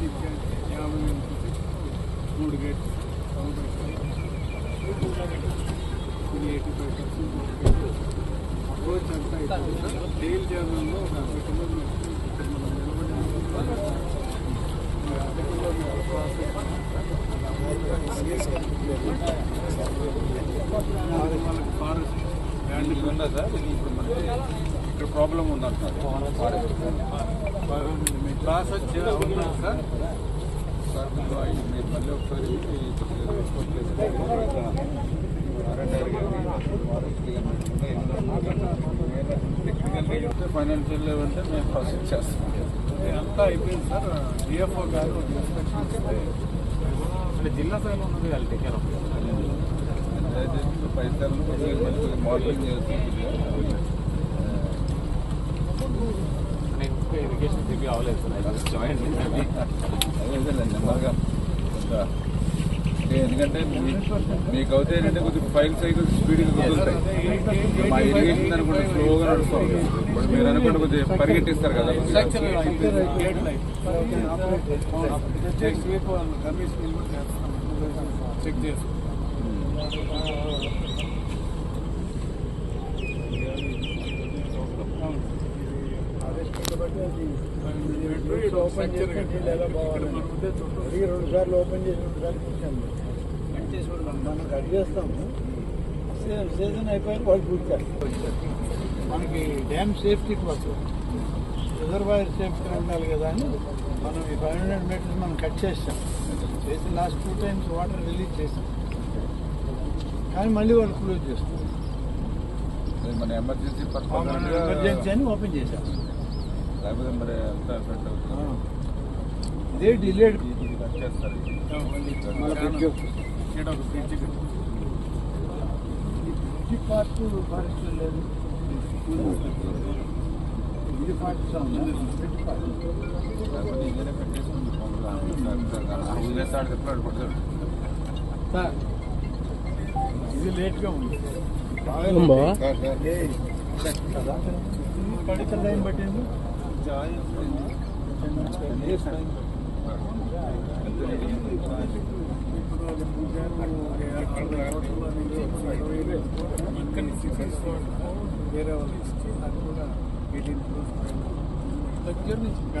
Rate ఇంకా యాభై వేలు మూడు గేట్లు ఎయిటీ ఫైవ్ పర్సెంట్ అప్రోచ్ అంతా జర్నల్లో ఒక అరవై మనం నిలబడి వాళ్ళకి ఫారెస్ట్ ల్యాండ్ ఉందా సార్ ఇది ఇప్పుడు మనకి ఇక్కడ ప్రాబ్లం ఉందంటున్నారు ఫారెస్ట్ క్లాస్ వచ్చి అవునా సార్ సార్ మీరు మళ్ళీ ఒకసారి ఫైనాన్షియల్ అంటే మేము ప్రాసెస్ చేస్తాం ఇదంతా అయిపోయింది సార్ డిఎఫ్ఓ గారు ఇన్స్పెక్షన్ అంటే జిల్లా స్థాయిలో ఉన్నది వాళ్ళు టేక్ కేర్ ఆఫ్ పైసలు మోడలింగ్ చేస్తుంది నేను ఇంకా అవ్వలేదు సార్ జాయిన్ అదేలే ఎందుకంటే మీకు అవుతే ఏంటంటే కొద్దిగా ఫైల్ సైకిల్ స్పీడ్గా కుదురుతాయి మా ఇరిగేషన్ అనుకుంటే స్లోగా నడుస్తాం ఇప్పుడు మీరు అనుకుంటే కొద్దిగా పరిగెట్టిస్తారు కదా చెక్ గేట్లు నెక్స్ట్ వీక్ వాళ్ళు కమిషన్ చెక్ చేస్తాం ఓపెన్ చేసి రెండు సార్లు ఓపెన్ చేసి రెండు సార్లు కూర్చోండి. మనం కట్ చేస్తాము. సీజన్ అయిపోయి వాళ్ళు కూర్చారు. మనకి డ్యామ్ సేఫ్టీ కోసం రిజర్వాయర్ సేఫ్టీ ఉండాలి కదా అని మనం ఈ ఫైవ్ హండ్రెడ్ మీటర్స్ మనం కట్ చేసాం చేసి last two times water release చేసాం కానీ మళ్ళీ వాళ్ళు క్లోజ్ చేస్తాం మన ఎమర్జెన్సీ ఎమర్జెన్సీ అని ఓపెన్ చేశాం లేకపోతే మరి ఎంత ఎఫెక్ట్ అవుతుంది ఇదే డిలేడ్ కట్ చేస్తారు పార్ట్ ఫారెస్ట్ లేదు ఇది పార్ట్ సార్ ఇది లేట్గా ఉంది పట్టింది ఇక్కడ నుంచి వేరే వాళ్ళు ఇచ్చి అది కూడా ఎయిటీన్ క్రోర్స్ దగ్గర నుంచి ఇంకా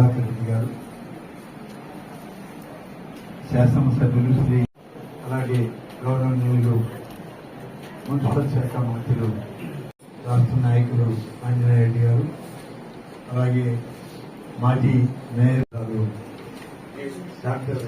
శాసనసభ్యులు శ్రీ అలాగే గౌరవనీయులు మున్సిపల్ శాఖ మంత్రులు రాష్ట్ర నాయకులు ఆంజనేయ రెడ్డి గారు అలాగే మాజీ మేయర్ గారు డాక్టర్